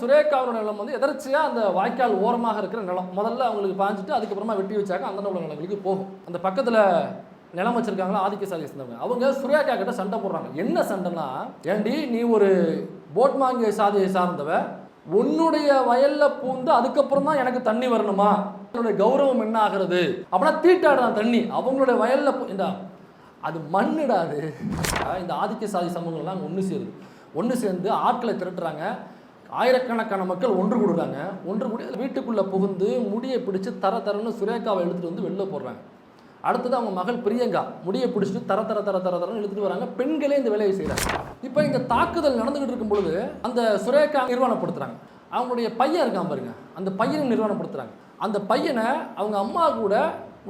சுரேகாவோட நிலம் வந்து எதர்ச்சியாக அந்த வாய்க்கால் ஓரமாக இருக்கிற நிலம். முதல்ல அவங்களுக்கு பாஞ்சிட்டு அதுக்கப்புறமா வெட்டி வச்சாக்க அந்த உள்ள நிலங்களுக்கு போகும். அந்த பக்கத்தில் நிலம் வச்சிருக்காங்களா ஆதிக்க சாதியை சேர்ந்தவங்க. அவங்க சுரேகா கிட்ட சண்டை போடுறாங்க. என்ன சண்டைனா ஏண்டி நீ ஒரு போட் மாங்கிய சாதியை சார்ந்தவ உன்னுடைய வயல்ல பூந்து அதுக்கப்புறம் தான் எனக்கு தண்ணி வரணுமா? என்னுடைய கௌரவம் என்ன ஆகிறது? அப்படின்னா தீட்டாடுறான் தண்ணி. அவங்களுடைய வயல்ல பூ- இந்தா அது மண்ணிடாது இந்த ஆதிக்க சாதி சமூகங்கள்லாம் ஒன்று சேருது. ஒன்று சேர்ந்து ஆட்களை திரட்டுறாங்க. ஆயிரக்கணக்கான மக்கள் ஒன்று கூடுறாங்க. ஒன்று கூடி வீட்டுக்குள்ளே புகுந்து முடியை பிடிச்சி தர தரன்னு சுரேகாவை எடுத்துகிட்டு வந்து வெளில போடுறாங்க. அடுத்தது அவங்க மகள் பிரியங்கா முடியை பிடிச்சிட்டு தர தர தர தர தரன்னு எழுத்துட்டு வராங்க. பெண்களே இந்த வேலையை செய்கிறாங்க இப்போ இந்த தாக்குதல் நடந்துகிட்டு இருக்கும் பொழுது அந்த சுரேகா நிர்வாணப்படுத்துகிறாங்க அவங்களுடைய பையன் இருக்கான் பாருங்க. அந்த பையனை நிர்வாணப்படுத்துகிறாங்க அந்த பையனை அவங்க அம்மா கூட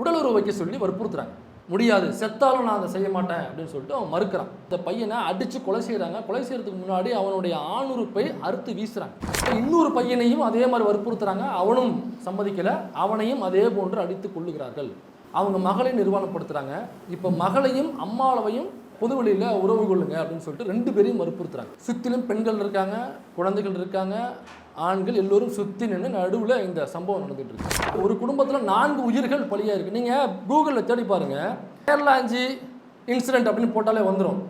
உடலுறவு வைக்க சொல்லி வற்புறுத்துறாங்க. முடியாது. செத்தாலும் நான் அதை செய்ய மாட்டேன் அப்படின்னு சொல்லிட்டு அவன் மறுக்கிறான். இந்த பையனை அடித்து கொலை செய்கிறாங்க கொலை செய்கிறதுக்கு முன்னாடி அவனுடைய ஆணுறுப்பை அறுத்து வீசுகிறாங்க இன்னொரு பையனையும் அதே மாதிரி வற்புறுத்துறாங்க. அவனும் சம்மதிக்கலை. அவனையும் அதே போன்று அடித்து கொள்ளுகிறார்கள் அவங்க மகளை நிர்வாணப்படுத்துகிறாங்க இப்போ மகளையும் அம்மாளவையும் பொதுவெளியில் உறவு கொள்ளுங்க அப்படின்னு சொல்லிட்டு ரெண்டு பேரையும் வற்புறுத்துறாங்க. சுற்றிலும் பெண்கள் இருக்காங்க குழந்தைகள் இருக்காங்க ஆண்கள் எல்லோரும் சுற்றி நின்று நடுவில் இந்த சம்பவம் நடந்துட்டு இருக்கு. ஒரு குடும்பத்தில் நான்கு உயிர்கள் பலியாக இருக்கு. நீங்கள் கூகுளில் தேடி பாருங்க. கேரளாஞ்சி இன்சிடென்ட் அப்படின்னு போட்டாலே வந்துடும்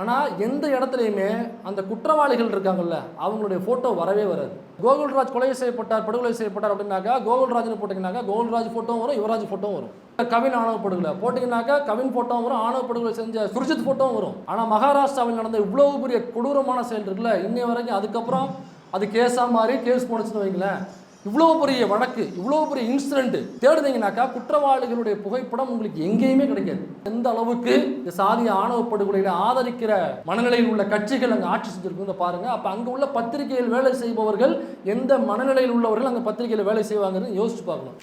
ஆனால் எந்த இடத்துலையுமே அந்த குற்றவாளிகள் இருக்காங்கல்ல அவங்களுடைய ஃபோட்டோ வரவே வராது. கோகுல்ராஜ் கொலை செய்யப்பட்டார் படுகொலை செய்யப்பட்டார் அப்படின்னாக்கா கோகுல்ராஜ்னு போட்டிங்கனாக்கா கோகுல்ராஜ் ஃபோட்டோவும் வரும் யுவராஜ் ஃபோட்டோவும் வரும். கவின் ஆணவ படுகொலை. போட்டிங்கனாக்கா கவின் ஃபோட்டோவும் வரும் ஆணவ படுகொலை செஞ்ச சுர்ஜித் ஃபோட்டோவும் வரும். ஆனால் மகாராஷ்டிராவில் நடந்த இவ்வளவு பெரிய கொடூரமான செயல் இருக்குல்ல இன்னை வரைக்கும் அதுக்கப்புறம் அது கேஸாக மாறி கேஸ் போனுச்சுன்னு வைங்களேன். இவ்வளோ பெரிய வழக்கு இவ்வளோ பெரிய இன்சிடென்ட் தேடுனீங்கனாக்கா குற்றவாளிகளுடைய புகைப்படம் உங்களுக்கு எங்கேயுமே கிடைக்காது. எந்த அளவுக்கு இந்த சாதிய ஆணவ படுகொலையில ஆதரிக்கிற மனநிலையில் உள்ள கட்சிகள் அங்கே ஆட்சி செஞ்சிருக்குங்க பாருங்க. அப்போ அங்கே உள்ள பத்திரிகையில் வேலை செய்பவர்கள் எந்த மனநிலையில் உள்ளவர்கள் அங்கே பத்திரிகையில் வேலை செய்வாங்கன்னு யோசிச்சு பார்க்கணும்.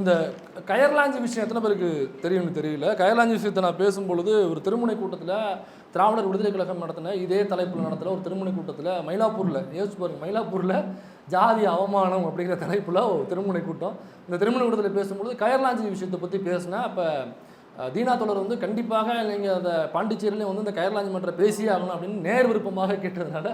இந்த கயர்லாஞ்சி விஷயம் எத்தனை பேருக்கு தெரியும்னு தெரியல. கயர்லாஞ்சி விஷயத்தை நான் பேசும்பொழுது ஒரு திருமுனை கூட்டத்தில் திராவிடர் விடுதலை கழகம் நடத்தின இதே தலைப்பில் நடத்துகிற ஒரு திருமுனை கூட்டத்தில் மயிலாப்பூரில் யோசிச்சு பாருங்கள் மயிலாப்பூரில் ஜாதி அவமானம் அப்படிங்கிற தலைப்பில் ஒரு திருமுனை கூட்டம். இந்த திருமுனை கூட்டத்தில் பேசும்பொழுது கயர்லாஞ்சி விஷயத்தை பற்றி பேசினேன் அப்போ தீனா தொடர் வந்து கண்டிப்பாக நீங்கள் அந்த பாண்டிச்சேரியிலையும் வந்து இந்த கயர்லாஞ்சி மன்ற பேசியே ஆகணும் அப்படின்னு நேர் விருப்பமாக கேட்டதுனால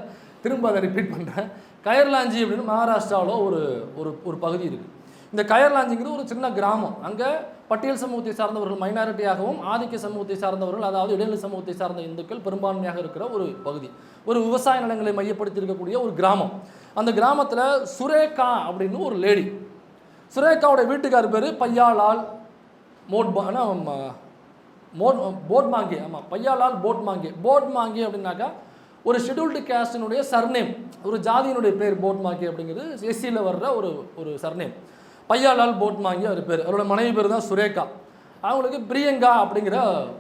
திரும்ப அதை ரிப்பீட் பண்ணுறேன் கயர்லாஞ்சி அப்படின்னு மகாராஷ்டிராவில் ஒரு ஒரு ஒரு பகுதி இருக்குது இந்த கயர்லாஞ்சிங்கிறது ஒரு சின்ன கிராமம். அங்கே பட்டியல் சமூகத்தை சார்ந்தவர்கள் மைனாரிட்டியாகவும் ஆதிக்க சமூகத்தை சார்ந்தவர்கள் அதாவது இடைநிலை சமூகத்தை சார்ந்த இந்துக்கள் பெரும்பான்மையாக இருக்கிற ஒரு பகுதி. ஒரு விவசாய நிலங்களை மையப்படுத்தி இருக்கக்கூடிய ஒரு கிராமம். அந்த கிராமத்தில் சுரேகா அப்படின்னு ஒரு லேடி. சுரேகாவோட வீட்டுக்கார் பேர் பையாலால் மோட்பா மோட் போட் மாங்கே ஆமாம் பையாலால் போட் மாங்கே போட் மாங்கே அப்படின்னாக்கா ஒரு ஷெடியூல்டு கேஸ்டினுடைய சர்நேம் ஒரு ஜாதியினுடைய பேர் போட் மாங்கே அப்படிங்கிறது எஸ்சியில் வர்ற ஒரு ஒரு சர்நேம் பையாலால் போட் வாங்கி அவர் பேர். அவரோட மனைவி பேர் தான் சுரேகா. அவங்களுக்கு பிரியங்கா அப்படிங்கிற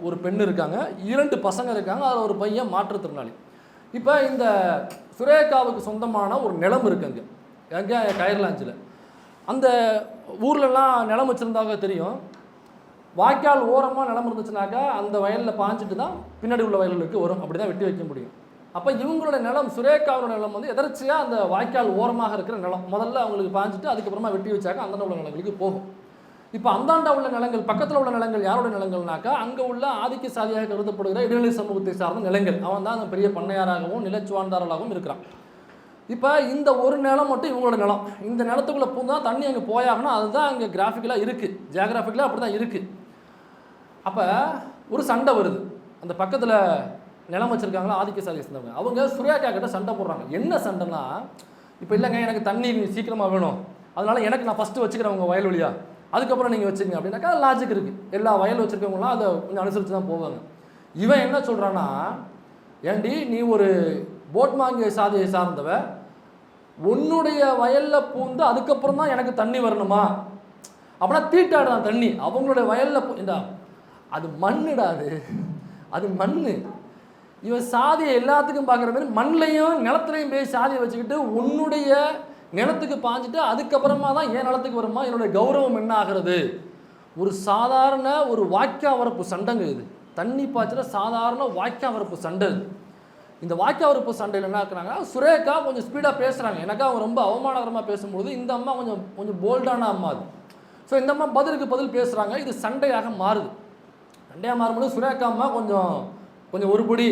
ஒரு பெண் இருக்காங்க. இரண்டு பசங்க இருக்காங்க. அதில் ஒரு பையன் மாற்றுத்திறனாளி. இப்போ இந்த சுரேகாவுக்கு சொந்தமான ஒரு நிலம் இருக்குது அங்கே. எங்கே? கயர்லாஞ்சில் அந்த ஊர்லலாம் நிலம் வச்சுருந்தாக தெரியும். வாய்க்கால் ஓரமாக நிலம் இருந்துச்சுனாக்கா அந்த வயலில் பாஞ்சிட்டு தான் பின்னாடி உள்ள வயல்களுக்கு வரும். அப்படி தான் வெட்டி வைக்க முடியும். அப்போ இவங்களோட நிலம் சுரேகாவோட நிலம் வந்து எதர்ச்சியாக அந்த வாய்க்கால் ஓரமாக இருக்கிற நிலம். முதல்ல அவங்களுக்கு பாஞ்சிட்டு அதுக்கப்புறமா வெட்டி வச்சாக்க அந்த உள்ள நிலங்களுக்கு போகும். இப்போ அந்தாண்டா உள்ள நிலங்கள் பக்கத்தில் உள்ள நிலங்கள் யாரோட நிலங்கள்னாக்கா அங்கே உள்ள ஆதிக்க சாதியாக கருதப்படுகிற இடைநிலை சமூகத்தை சார்ந்த நிலங்கள். அவன் தான் அந்த பெரிய பண்ணையாராகவும் நிலச்சுவாழ்ந்தாரலாகவும் இருக்கிறான். இப்போ இந்த ஒரு நிலம் மட்டும் இவங்களோட நிலம். இந்த நிலத்துக்குள்ளே பூந்தா தண்ணி அங்கே போயாகணும். அதுதான் அங்கே கிராஃபிக்கலாக இருக்குது ஜியாகிராஃபிக்கலாக அப்படி தான் இருக்குது அப்போ ஒரு சண்டை வருது. அந்த பக்கத்தில் நிலம் வச்சுருக்காங்களா ஆதிக்க சாதியை சேர்ந்தவங்க. அவங்க சுரேகா கிட்ட சண்டை போடுறாங்க. என்ன சண்டைனா இப்போ இல்லைங்க எனக்கு தண்ணி சீக்கிரமாக வேணும். அதனால எனக்கு நான் ஃபஸ்ட்டு வச்சுக்கிறேன் உங்கள் வழியாக அதுக்கப்புறம் நீங்கள் வச்சுக்கங்க. அப்படின்னாக்கா லாஜிக் இருக்குது எல்லா வயல் வச்சுருக்கவங்களாம் அதை கொஞ்சம் அனுசரித்து தான் போவாங்க. இவன் என்ன சொல்கிறான்னா ஏண்டி நீ ஒரு போட் மாங்கிய சாதியை சார்ந்தவ உன்னுடைய வயலில் பூந்து அதுக்கப்புறம் தான் எனக்கு தண்ணி வரணுமா? அப்படின்னா தீட்டாடுதான் தண்ணி. அவங்களுடைய வயலில் இந்த அது மண்ணுடா அது. அது மண் இவன் சாதியை எல்லாத்துக்கும் பார்க்குற மாதிரி மண்ணையும் நிலத்துலையும் போய் சாதியை வச்சுக்கிட்டு உன்னுடைய நிலத்துக்கு பாஞ்சிட்டு அதுக்கப்புறமா தான் என் நிலத்துக்கு வருமா? என்னுடைய கௌரவம் என்ன ஆகிறது? ஒரு சாதாரண ஒரு வாக்கியா வரப்பு சண்டைங்க இது. தண்ணி பாய்ச்சல சாதாரண வாக்கியா வரப்பு சண்டை இது. இந்த வாக்கியா வரப்பு சண்டையில் என்ன ஆக்குறாங்க சுரேகா கொஞ்சம் ஸ்பீடாக பேசுகிறாங்க எனக்கா அவங்க ரொம்ப அவமானகரமாக பேசும்பொழுது இந்த அம்மா கொஞ்சம் கொஞ்சம் போல்டான அம்மா அது. ஸோ இந்த அம்மா பதிலுக்கு பதில் பேசுகிறாங்க இது சண்டையாக மாறுது. சண்டையாக மாறும்போது சுரேகா அம்மா கொஞ்சம் கொஞ்சம் ஒருபடி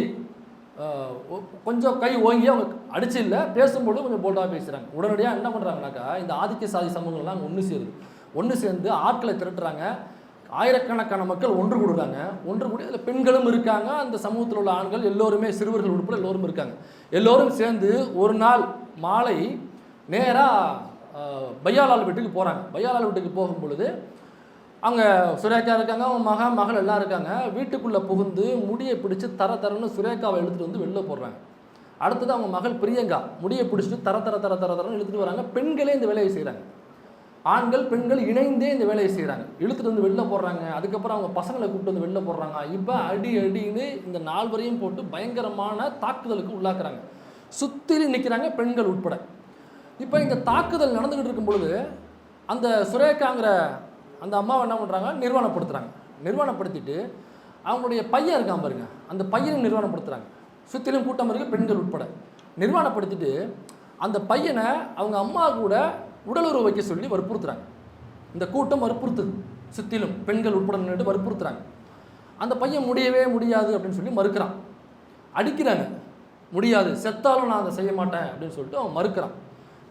கொஞ்சம் கை ஓங்கி அவங்க அடிச்சு இல்லை பேசும்போது கொஞ்சம் போல்டாக பேசுகிறாங்க உடனடியாக என்ன பண்ணுறாங்கனாக்கா இந்த ஆதிக்க சாதி சமூகங்கள்லாம் ஒன்று சேருது. ஒன்று சேர்ந்து ஆட்களை திரட்டுறாங்க. ஆயிரக்கணக்கான மக்கள் ஒன்று கூடுறாங்க. ஒன்று கூடி அதில் பெண்களும் இருக்காங்க. அந்த சமூகத்தில் உள்ள ஆண்கள் எல்லோருமே சிறுவர்கள் உட்பட எல்லோரும் இருக்காங்க. எல்லோரும் சேர்ந்து ஒரு நாள் மாலை நேராக பையாலால் வீட்டுக்கு போகிறாங்க பையாலால் வீட்டுக்கு போகும் பொழுது அங்கே சுரேகா இருக்காங்க அவங்க மகா மகள் எல்லாம் இருக்காங்க. வீட்டுக்குள்ளே புகுந்து முடியை பிடிச்சு தர தரன்னு சுரேகாவை எடுத்துகிட்டு வந்து வெளில போடுறாங்க. அடுத்தது அவங்க மகள் பிரியங்கா முடியை பிடிச்சிட்டு தர தர தர தர தரன்னு இழுத்துட்டு வராங்க. பெண்களே இந்த வேலையை செய்கிறாங்க ஆண்கள் பெண்கள் இணைந்தே இந்த வேலையை செய்கிறாங்க இழுத்துட்டு வந்து வெளில போடுறாங்க. அதுக்கப்புறம் அவங்க பசங்களை கூப்பிட்டு வந்து வெளில போடுறாங்க. இப்போ அடி அடின்னு இந்த நால்வரையும் போட்டு பயங்கரமான தாக்குதலுக்கு உள்ளாக்குறாங்க. சுற்றி நிற்கிறாங்க பெண்கள் உட்பட. இப்போ இந்த தாக்குதல் நடந்துக்கிட்டு இருக்கும் பொழுது அந்த சுரேகாங்கிற அந்த அம்மாவை என்ன பண்ணுறாங்க நிர்வாணப்படுத்துகிறாங்க நிர்வாணப்படுத்திட்டு அவங்களுடைய பையன் இருக்கான் பாருங்க. அந்த பையனை நிர்வாணப்படுத்துகிறாங்க சுற்றிலும் கூட்டம் இருக்குது பெண்கள் உட்பட. நிர்வாணப்படுத்திட்டு அந்த பையனை அவங்க அம்மா கூட உடலுறவு வைக்க சொல்லி வற்புறுத்துறாங்க. இந்த கூட்டம் வற்புறுத்துது. சுற்றிலும் பெண்கள் உட்பட நின்றுட்டு வற்புறுத்துறாங்க. அந்த பையன் முடியவே முடியாது அப்படின்னு சொல்லி மறுக்கிறான். அடிக்கிறாங்க. முடியாது. செத்தாலும் நான் அதை செய்ய மாட்டேன் அப்படின்னு சொல்லிட்டு அவன் மறுக்கிறான்.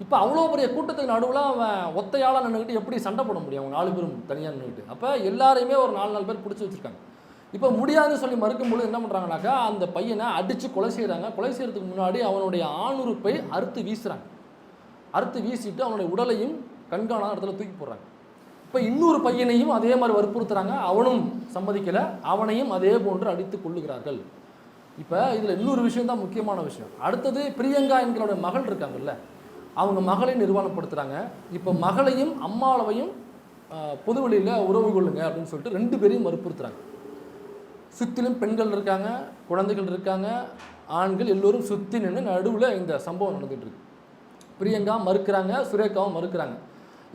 இப்போ அவ்வளோ பெரிய கூட்டத்துக்கு நடுவில் அவன் ஒத்தையால் நின்றுக்கிட்டு எப்படி சண்டை போட முடியும்? அவங்க நாலு பேரும் தனியாக நின்றுக்கிட்டு அப்போ எல்லாரையுமே ஒரு நாலு நாலு பேர் பிடிச்சி வச்சுருக்காங்க. இப்போ முடியாதுன்னு சொல்லி மறுக்கும்பொழுது என்ன பண்ணுறாங்கனாக்கா அந்த பையனை அடித்து கொலை செய்கிறாங்க கொலை செய்கிறதுக்கு முன்னாடி அவனுடைய ஆணுறுப்பை அறுத்து வீசுகிறாங்க அறுத்து வீசிட்டு அவனுடைய உடலையும் கண்காணாத இடத்துல தூக்கி போடுறாங்க. இப்போ இன்னொரு பையனையும் அதே மாதிரி வற்புறுத்துறாங்க. அவனும் சம்மதிக்கலை. அவனையும் அதே போன்று அடித்து கொள்ளுகிறார்கள் இப்போ இதில் இன்னொரு விஷயம் தான் முக்கியமான விஷயம். அடுத்தது பிரியங்கா என்கிறோட மகள் இருக்காங்கல்ல அவங்க மகளை நிர்வாணப்படுத்துகிறாங்க இப்போ மகளையும் அம்மாளவையும் பொதுவெளியில் உறவு கொள்ளுங்க அப்படின்னு சொல்லிட்டு ரெண்டு பேரையும் வற்புறுத்துறாங்க. சுற்றிலும் பெண்கள் இருக்காங்க குழந்தைகள் இருக்காங்க ஆண்கள் எல்லோரும் சுற்றி நின்று நடுவில் இந்த சம்பவம் நடந்துகிட்ருக்கு பிரியங்கா மறுக்கிறாங்க சுரேகாவும் மறுக்கிறாங்க.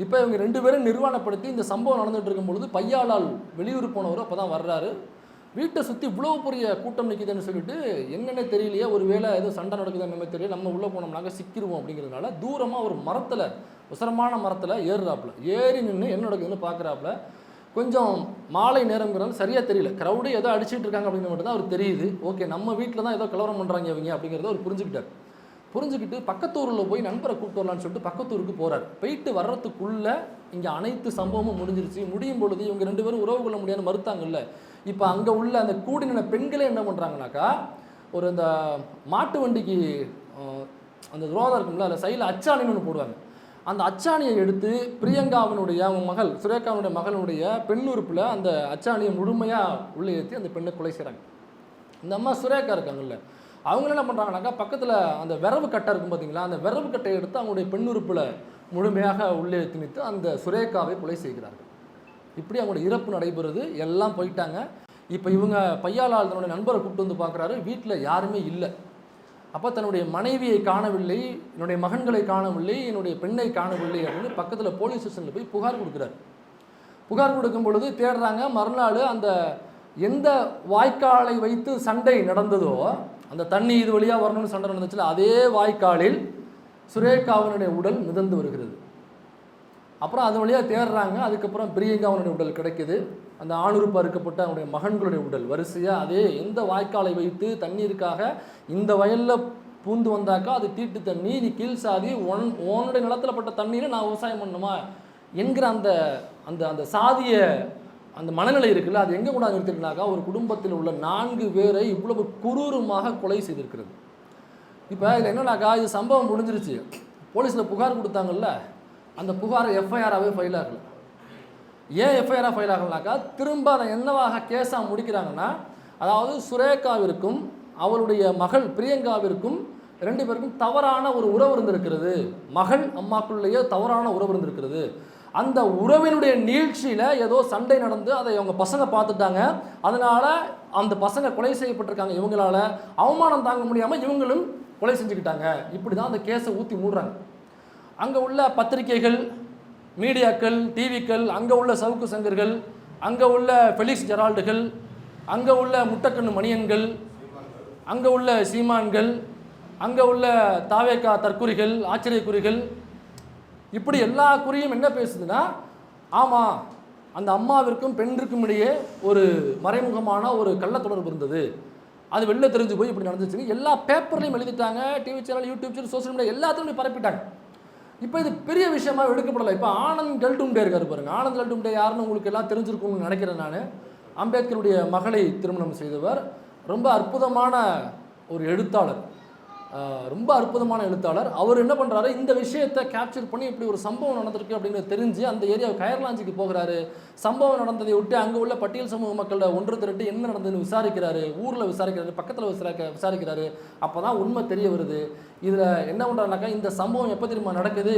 இப்போ இவங்க ரெண்டு பேரும் நிர்வாணப்படுத்தி இந்த சம்பவம் நடந்துகிட்டு இருக்கும் பொழுது பையாளால் வெளியூர் போனவர் அப்போ தான் வர்றாரு. வீட்டை சுற்றி இவ்வளோ பெரிய கூட்டம் நிற்குதுன்னு சொல்லிட்டு என்னென்ன தெரியலையே ஒரு வேளை ஏதோ சண்டை நடக்குதுன்னு நம்ம தெரியல நம்ம உள்ளே போனோம்னாக்க சிக்கிருவோம் அப்படிங்கிறதுனால தூரமாக ஒரு மரத்தில் உசரமான மரத்தில் ஏறுறாப்புல. ஏறி நின்று என்ன நடக்குதுன்னு பார்க்குறாப்புல கொஞ்சம் மாலை நேரங்கிறது சரியாக தெரியல. க்ரௌடு ஏதோ அடிச்சிட்டு இருக்காங்க அப்படின்னு மட்டும் தான் அவர் தெரியுது. ஓகே நம்ம வீட்டில் தான் ஏதோ கலவரம் பண்ணுறாங்க இவங்க அப்படிங்கிறத அவர் புரிஞ்சுக்கிட்டார். புரிஞ்சுக்கிட்டு பக்கத்து ஊரில் போய் நண்பரை கூப்பிட்டு வரலான்னு சொல்லிட்டு பக்கத்து ஊருக்கு போகிறார் போயிட்டு வர்றதுக்குள்ளே இங்கே அனைத்து சம்பவமும் முடிஞ்சிருச்சு. முடியும் பொழுது இவங்க ரெண்டு பேரும் உறவு கொள்ள முடியாதுன்னு மறுத்தாங்கல்ல. இப்போ அங்கே உள்ள அந்த கூடி பெண்களே என்ன பண்ணுறாங்கனாக்கா ஒரு அந்த மாட்டு வண்டிக்கு அந்த துரோதம் இருக்கும்ல அதில் சைடில் அச்சாணின்னு ஒன்று போடுவாங்க. அந்த அச்சாணியை எடுத்து பிரியங்காவினுடைய அவங்க மகள் சுரேகாவினுடைய மகளுடைய பெண் உறுப்பில் அந்த அச்சாணியை முழுமையாக உள்ளே ஏற்றி அந்த பெண்ணை கொலை செய்கிறாங்க இந்த அம்மா சுரேகா இருக்காங்கல்ல அவங்க என்ன பண்ணுறாங்கனாக்கா பக்கத்தில் அந்த விரவு கட்டை இருக்கும் பார்த்தீங்களா அந்த விரவு கட்டையை எடுத்து அவங்களுடைய பெண் உறுப்பில் முழுமையாக உள்ளே திணித்து அந்த சுரேகாவை கொலை செய்கிறார்கள். இப்படி அவங்களுடைய இறப்பு நடைபெறுது எல்லாம் போயிட்டாங்க. இப்போ இவங்க பையாளால் தன்னுடைய நண்பரை கூப்பிட்டு வந்து பார்க்குறாரு வீட்டில் யாருமே இல்லை. அப்போ தன்னுடைய மனைவியை காணவில்லை என்னுடைய மகன்களை காணவில்லை என்னுடைய பெண்ணை காணவில்லை அப்படின்னு பக்கத்தில் போலீஸ் ஸ்டேஷனில் போய் புகார் கொடுக்குறாரு. புகார் கொடுக்கும் பொழுது தேடுறாங்க மறுநாள் அந்த எந்த வாய்க்காலை வைத்து சண்டை நடந்ததோ அந்த தண்ணி இது வழியாக வரணும்னு சண்டை நடந்துச்சுல அதே வாய்க்காலில் சுரேகாவனுடைய உடல் மிதந்து வருகிறது. அப்புறம் அது வழியாக தேடுறாங்க அதுக்கப்புறம் பிரியங்காவனுடைய உடல் கிடைக்குது. அந்த ஆணுறுப்பு அறுக்கப்பட்ட அவனுடைய மகன்களுடைய உடல் வரிசையாக அதே எந்த வாய்க்காலை வைத்து தண்ணீருக்காக இந்த வயலில் பூந்து வந்தாக்கா அது தீட்டு தண்ணி நீ கீழ் சாதி உன் உன்னுடைய நிலத்தில் பட்ட தண்ணீரை நான் விவசாயம் பண்ணுமா என்கிற அந்த அந்த அந்த சாதிய அந்த மனநிலை இருக்குல்ல அது எங்கே கூட நிறுத்திருக்குனாக்கா ஒரு குடும்பத்தில் உள்ள நான்கு பேரை இவ்வளவு குரூரமாக கொலை செய்திருக்கிறது. இப்போ இதில் என்னன்னாக்கா இது சம்பவம் முடிஞ்சிருச்சு. போலீஸில் புகார் கொடுத்தாங்கல்ல அந்த புகார் எஃப்ஐஆராகவே ஃபைல் ஆகல. ஏன் எஃப்ஐஆராக ஃபைல் ஆகலனாக்கா திரும்ப அதை என்னவாக கேஸாக முடிக்கிறாங்கன்னா அதாவது சுரேகாவிற்கும் அவளுடைய மகள் பிரியங்காவிற்கும் ரெண்டு பேருக்கும் தவறான ஒரு உறவு இருந்திருக்கிறது. மகள் அம்மாக்குள்ளேயே தவறான உறவு இருந்திருக்கிறது. அந்த உறவினுடைய நீழ்ச்சியில் ஏதோ சண்டை நடந்து அதை அவங்க பசங்க பார்த்துட்டாங்க. அதனால் அந்த பசங்க கொலை செய்யப்பட்டிருக்காங்க இவங்களால. அவமானம் தாங்க முடியாமல் இவங்களும் கொலை செஞ்சுக்கிட்டாங்க. இப்படி தான் அந்த கேஸை ஊற்றி மூடுறாங்க. அங்கே உள்ள பத்திரிகைகள் மீடியாக்கள் டிவிக்கள் அங்கே உள்ள சவுக்கு சங்கர்கள் அங்கே உள்ள ஃபெலிக்ஸ் ஜெரால்டுகள் அங்கே உள்ள முட்டக்கண்ணு மணியன்கள் அங்கே உள்ள சீமான்கள் அங்கே உள்ள தாவேக்கா தற்குறிகள் ஆச்சரியக்குறிகள் இப்படி எல்லா குறியும் என்ன பேசுதுன்னா ஆமாம் அந்த அம்மாவிற்கும் பெண்ணிற்கும் இடையே ஒரு மறைமுகமான ஒரு கள்ளத்தொடர்பு இருந்தது. அது வெளில தெரிஞ்சு போய் இப்படி நடந்துச்சுன்னு எல்லா பேப்பர்லையும் எழுதிட்டாங்க TV channel YouTube channel social media எல்லாத்துலையும் பரப்பிட்டாங்க. இப்போ இது பெரிய விஷயமா எடுக்கப்படலை. இப்போ ஆனந்த் டெல்டும்டே இருக்காரு பாருங்க. ஆனந்த் டெல்டும்டே யாருன்னு உங்களுக்கு எல்லாம் தெரிஞ்சிருக்கும்னு நினைக்கிறேன் நான். அம்பேத்கருடைய மகளை திருமணம் செய்தவர். ரொம்ப அற்புதமான ஒரு எழுத்தாளர். ரொம்ப அற்புதமான எழுத்தாளர். அவர் என்ன பண்ணுறாரு இந்த விஷயத்தை கேப்சர் பண்ணி இப்படி ஒரு சம்பவம் நடந்திருக்கு அப்படின்னு தெரிஞ்சு அந்த ஏரியா கயர்லாஞ்சிக்கு போகிறாரு. சம்பவம் நடந்ததை விட்டு அங்கே உள்ள பட்டியல் சமூக மக்களோட ஒன்று திரட்டு என்ன நடந்ததுன்னு விசாரிக்கிறாரு. ஊரில் விசாரிக்கிறாரு பக்கத்தில் விசாரிக்க விசாரிக்கிறாரு. அப்போ தான் உண்மை தெரிய வருது. இதில் என்ன பண்ணுறாங்கனாக்கா இந்த சம்பவம் எப்போ திரும்ப நடக்குது?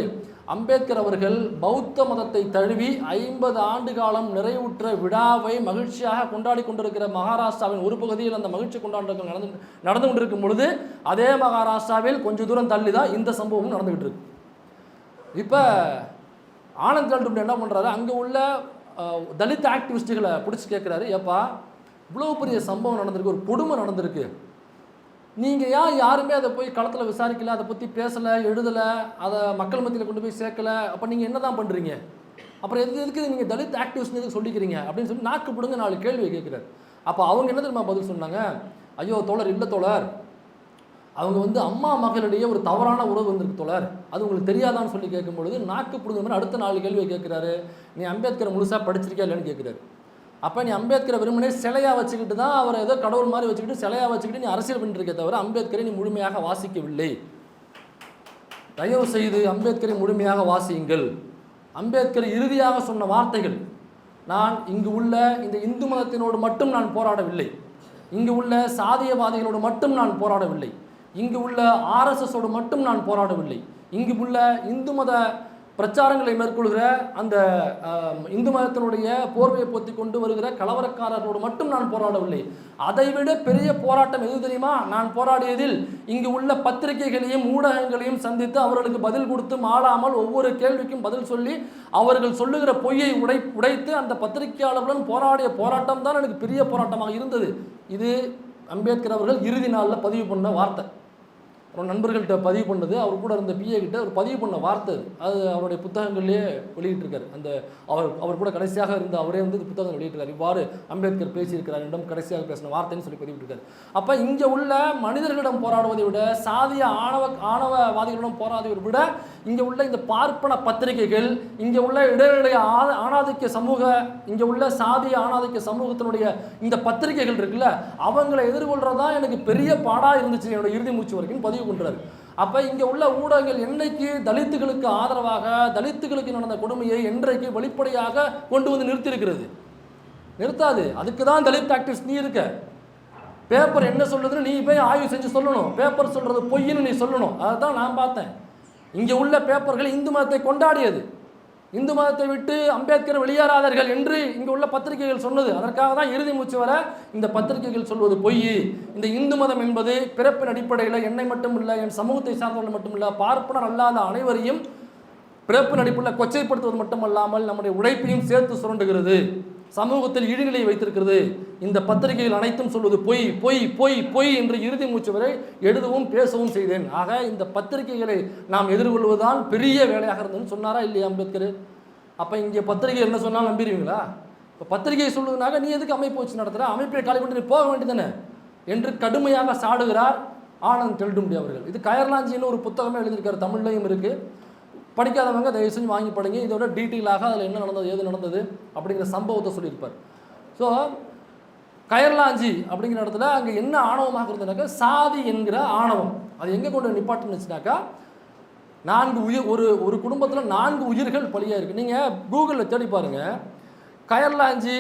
அம்பேத்கர் அவர்கள் பௌத்த மதத்தை தழுவி ஐம்பது ஆண்டு காலம் நிறைவுற்ற விழாவை மகிழ்ச்சியாக கொண்டாடி கொண்டிருக்கிற மகாராஷ்டிராவின் ஒரு பகுதியில் அந்த மகிழ்ச்சி கொண்டாட்டங்கள் நடந்து நடந்து கொண்டிருக்கும் பொழுது அதே மகாராஷ்டிராவில் கொஞ்சம் தூரம் தள்ளி தான் இந்த சம்பவமும் நடந்துகிட்டு இருக்கு. இப்போ ஆனந்த் கல்டுப்ல என்ன பண்ணுறாரு அங்கே உள்ள தலித் ஆக்டிவிஸ்ட்டுகளை பிடிச்சி கேட்குறாரு ஏப்பா இவ்வளோ பெரிய சம்பவம் நடந்திருக்கு ஒரு கொடுமை நடந்திருக்கு. நீங்கள் ஏன் யாருமே அதை போய் களத்தில் விசாரிக்கல அதை பற்றி பேசலை எழுதலை அதை மக்கள் மத்தியில் கொண்டு போய் சேர்க்கலை? அப்போ நீங்கள் என்ன தான் பண்ணுறீங்க அப்புறம் எது எதுக்கு நீங்கள் தலித் ஆக்டிவிஸ்ட் எதுக்கு சொல்லிக்கிறீங்க? அப்படின்னு சொல்லி நாக்கு பிடுங்க நாலு கேள்வியை கேட்குறாரு. அப்போ அவங்க என்ன தெரியுமா பதில் சொன்னாங்க? ஐயோ தோழர் இல்லை தோழர். அவங்க வந்து அம்மா மகளிடையே ஒரு தவறான உறவு வந்திருக்கு தோழர். அது உங்களுக்கு தெரியாதான்னு சொல்லி கேட்கும் பொழுது நாக்கு பிடுங்க மாதிரி அடுத்த நாலு கேள்வியை கேட்குறாரு. நீ அம்பேத்கரை முழுசாக படிச்சிருக்கியா இல்லைன்னு கேட்குறாரு. அப்போ நீ அம்பேத்கரை வெறுமனே சிலையாக வச்சுக்கிட்டு தான் அவரை ஏதோ கடவுள் மாதிரி வச்சுக்கிட்டு சிலையாக வச்சுக்கிட்டு நீ அரசியல் பண்ணிட்டு தவிர அம்பேத்கரை நீ முழுமையாக வாசிக்கவில்லை. தயவு செய்து அம்பேத்கரை முழுமையாக வாசியுங்கள். அம்பேத்கர் இறுதியாக சொன்ன வார்த்தைகள் நான் இங்கு உள்ள இந்த இந்து மதத்தினோடு மட்டும் நான் போராடவில்லை. இங்கு உள்ள சாதியவாதிகளோடு மட்டும் நான் போராடவில்லை. இங்கு உள்ள ஆர்எஸ்எஸோடு மட்டும் நான் போராடவில்லை. இங்கு உள்ள இந்து மத பிரச்சாரங்களை மேற்கொள்கிற அந்த இந்து மதத்தினுடைய போர்வையை போத்தி கொண்டு வருகிற கலவரக்காரர்களோடு மட்டும் நான் போராடவில்லை. அதைவிட பெரிய போராட்டம் எது தெரியுமா? நான் போராடியதில் இங்கு உள்ள பத்திரிகைகளையும் ஊடகங்களையும் சந்தித்து அவர்களுக்கு பதில் கொடுத்து மாளாமல் ஒவ்வொரு கேள்விக்கும் பதில் சொல்லி அவர்கள் சொல்லுகிற பொய்யை உடை உடைத்து அந்த பத்திரிகையாளர்களுடன் போராடிய போராட்டம் தான் எனக்கு பெரிய போராட்டமாக இருந்தது. இது அம்பேத்கர் அவர்கள் இறுதி நாளில் பதிவு பண்ண வார்த்தை. அப்புறம் நண்பர்கள்ட்ட பதிவு பண்ணது அவர் கூட இருந்த பிஏ கிட்ட அவர் பதிவு பண்ண வார்த்தை அது. அவருடைய புத்தகங்கள்லேயே வெளியிட்டிருக்காரு. அந்த அவர் அவர் கூட கடைசியாக இருந்த அவரே வந்து புத்தகம் வெளியிட்டிருக்காரு. இவ்வாறு அம்பேத்கர் பேசியிருக்கிறார் என்னிடம் கடைசியாக பேசின வார்த்தைன்னு சொல்லி பதிவிட்டிருக்காரு. அப்போ இங்கே உள்ள மனிதர்களிடம் போராடுவதை விட சாதிய ஆணவ ஆணவவாதிகளிடம் போராடுவதை விட இங்கே உள்ள இந்த பார்ப்பன பத்திரிகைகள் இங்கே உள்ள இடைநிலைய ஆ- ஆணாதிக்க சமூக இங்கே உள்ள சாதிய ஆணாதிக்க சமூகத்தினுடைய இந்த பத்திரிகைகள் இருக்குல்ல அவங்களை எதிர்கொள்றதா எனக்கு பெரிய பாடாக இருந்துச்சு என்னோட இறுதி மூச்சு வரைக்கும் பதிவு பண்றாரு அப்போ இங்கே உள்ள ஊடகங்கள் என்றைக்கு தலித்துகளுக்கு ஆதரவாக தலித்துகளுக்கு நடந்த கொடுமையை என்றைக்கு வெளிப்படையாக கொண்டு வந்து நிறுத்தியிருக்கிறது? நிறுத்தாது. அதுக்கு தான் தலித் ஆக்டிவிஸ்ட் நீ இருக்க. பேப்பர் என்ன சொல்லுதுன்னு நீ போய் ஆய்வு செஞ்சு சொல்லணும். பேப்பர் சொல்கிறது பொய்ன்னு நீ சொல்லணும். அதை தான் நான் பார்த்தேன். இங்கே உள்ள பேப்பர்கள் இந்து மதத்தை கொண்டாடியது. இந்து மதத்தை விட்டு அம்பேத்கர் வெளியேறாதார்கள் என்று இங்கே உள்ள பத்திரிகைகள் சொன்னது. அதற்காக தான் இறுதி மூச்சு வர இந்த பத்திரிகைகள் சொல்வது பொய். இந்த இந்து மதம் என்பது பிறப்பின் அடிப்படையில் என்னை மட்டும் இல்லை என் சமூகத்தை சார்ந்தவர்கள் மட்டுமில்லை பார்ப்பனர் அல்லாத அனைவரையும் பிறப்பு அடிப்படையில் கொச்சைப்படுத்துவது மட்டுமல்லாமல் நம்முடைய உழைப்பையும் சேர்த்து சுரண்டுகிறது. சமூகத்தில் இழிநிலை வைத்திருக்கிறது. இந்த பத்திரிகைகள் அனைத்தும் சொல்வது பொய் பொய் பொய் பொய் என்று இறுதி மூச்சு வரை எழுதவும் பேசவும் செய்தேன். ஆக இந்த பத்திரிகைகளை நாம் எதிர்கொள்வதுதான் பெரிய வேலையாக இருந்ததுன்னு சொன்னாரா இல்லையா அம்பேத்கர்? அப்போ இங்கே பத்திரிகை என்ன சொன்னாலும் நம்பிடுவீங்களா இப்போ பத்திரிகை சொல்வதுனாக நீ எதுக்கு அமைப்பு வச்சு நடத்துகிற அமைப்பை காலி பண்ணி போக வேண்டியதானே என்று கடுமையாக சாடுகிறார் ஆனந்த் டெல்டும்டி அவர்கள். இது கயர்லாஞ்சின்னு ஒரு புத்தகமே எழுதியிருக்காரு தமிழ்லையும் இருக்குது படிக்காதவங்க தயவு செஞ்சு வாங்கி படிங்க. இதோட டீட்டெயிலாக அதில் என்ன நடந்தது ஏது நடந்தது அப்படிங்கிற சம்பவத்தை சொல்லியிருப்பார். ஸோ கயர்லாஞ்சி அப்படிங்கிற இடத்துல அங்கே என்ன ஆணவமாக இருந்ததுனாக்கா சாதி என்கிற ஆணவம். அது எங்கே கொண்டு நிப்பாட்டுனுச்சுனாக்கா நான்கு உயிர் ஒரு ஒரு குடும்பத்தில் நான்கு உயிர்கள் பலியாக இருக்குது நீங்கள் கூகுளில் தேடி பாருங்கள் கயர்லாஞ்சி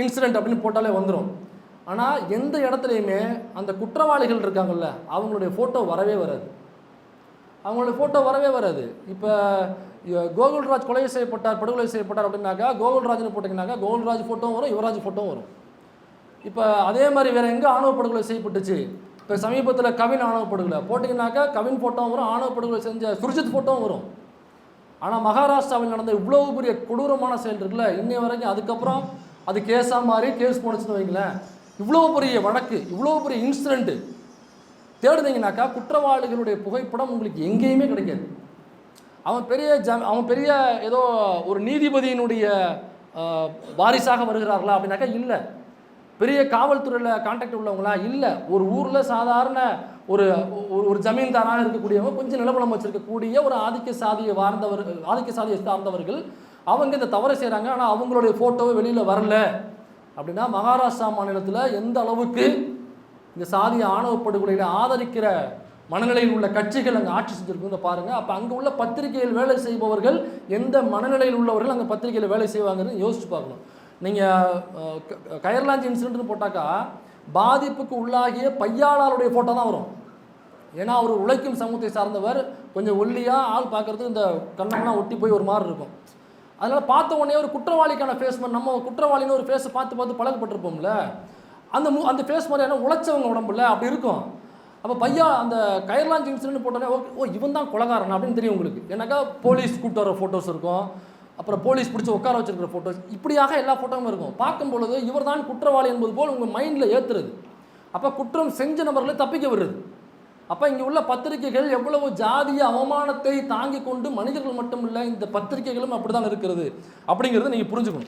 இன்சிடெண்ட் அப்படின்னு போட்டாலே வந்துடும் ஆனால் எந்த இடத்துலையுமே அந்த குற்றவாளிகள் இருக்காங்கல்ல அவங்களுடைய ஃபோட்டோ வரவே வராது. அவங்களோட ஃபோட்டோ வரவே வராது. இப்போ கோகுல்ராஜ் கொலை செய்யப்பட்டார் படுகொலை செய்யப்பட்டார் அப்படின்னாக்கா கோகுல்ராஜ்னு போட்டிங்கனாக்கா கோகுல்ராஜ் ஃபோட்டோவும் வரும் யுவராஜ் ஃபோட்டோவும் வரும். இப்போ அதே மாதிரி வேறு எங்கே ஆணவ படுகொலை செய்யப்பட்டுச்சு? இப்போ சமீபத்தில் கவின் ஆணவ படுகொலை. போட்டிங்கனாக்கா கவின் ஃபோட்டோவும் வரும் ஆணவ படுகொலை செஞ்ச சுர்ஜித் ஃபோட்டோவும் வரும். ஆனால் மகாராஷ்டிராவில் நடந்த இவ்வளோ பெரிய கொடூரமான செயல் இருக்குல்ல இன்னை வரைக்கும் அதுக்கப்புறம் அது கேஸாக மாறி கேஸ் போணுச்சுன்னு வைங்களேன். இவ்வளோ பெரிய வழக்கு இவ்வளோ பெரிய இன்சிடெண்ட்டு தேடுனீங்கனாக்கா குற்றவாளிகளுடைய புகைப்படம் உங்களுக்கு எங்கேயுமே கிடைக்காது. அவன் பெரிய ஜம் அவன் பெரிய ஏதோ ஒரு நீதிபதியினுடைய வாரிசாக வருகிறார்களா அப்படின்னாக்கா இல்லை. பெரிய காவல்துறையில் கான்டாக்ட் உள்ளவங்களா இல்லை. ஒரு ஊரில் சாதாரண ஒரு ஒரு ஒரு ஜமீன்தாராக இருக்கக்கூடியவங்க கொஞ்சம் நிலபலம் வச்சிருக்கக்கூடிய ஒரு ஆதிக்க சாதியை வார்ந்தவர் ஆதிக்க சாதியை சார்ந்தவர்கள் அவங்க இந்த தவறை செய்கிறாங்க ஆனால் அவங்களுடைய ஃபோட்டோவை வெளியில் வரல. அப்படின்னா மகாராஷ்டிரா மாநிலத்தில் எந்த அளவுக்கு இந்த சாதிய ஆணவ படுகொலைகளை ஆதரிக்கிற மனநிலையில் உள்ள கட்சிகள் அங்கே ஆட்சி செஞ்சிருக்குங்க பாருங்கள் அப்போ அங்கே உள்ள பத்திரிகையில் வேலை செய்பவர்கள் எந்த மனநிலையில் உள்ளவர்கள் அங்கே பத்திரிகையில் வேலை செய்வாங்கன்னு யோசிச்சு பார்க்கணும். நீங்கள் கயர்லாஞ்சி இன்சிடென்ட்னு போட்டாக்கா பாதிப்புக்கு உள்ளாகிய பையாளருடைய ஃபோட்டோ தான் வரும். ஏன்னா அவர் உழைக்கும் சமூகத்தை சார்ந்தவர். கொஞ்சம் ஒல்லியாக ஆள் பார்க்கறதுக்கு இந்த கண்ணம்லாம் ஒட்டி போய் ஒரு மாதிரி இருக்கும். அதனால் பார்த்த உடனே ஒரு குற்றவாளிக்கான ஃபேஸ் நம்ம குற்றவாளின்னு ஒரு ஃபேஸை பார்த்து பார்த்து பழகப்பட்டிருப்போம்ல அந்த மு அந்த ஃபேஸ் மாதிரியான உழைச்சவங்க உடம்புல அப்படி இருக்கும். அப்போ பையா அந்த கயர்லாஞ்ச் இன்சிடென்ட் போட்டோன்னே ஓ ஓ இவன் தான் கொலகாரன் அப்படின்னு தெரியும் உங்களுக்கு. ஏன்னாக்கா போலீஸ் கூப்பிட்டு வர ஃபோட்டோஸ் இருக்கும். அப்புறம் போலீஸ் பிடிச்சி உட்கார வச்சிருக்கிற ஃபோட்டோஸ் இப்படியாக எல்லா ஃபோட்டோவும் இருக்கும். பார்க்கும் பொழுது இவர் தான் குற்றவாளி என்பது போல் உங்கள் மைண்டில் ஏற்றுறது அப்போ குற்றம் செஞ்ச நபர்களை தப்பிக்க விடுறது. அப்போ இங்கே உள்ள பத்திரிகைகள் எவ்வளவு ஜாதிய அவமானத்தை தாங்கி கொண்டு மனிதர்கள் மட்டும் இல்லை இந்த பத்திரிகைகளும் அப்படி தான் இருக்கிறது. அப்படிங்கிறத நீங்கள் புரிஞ்சுக்கணும்.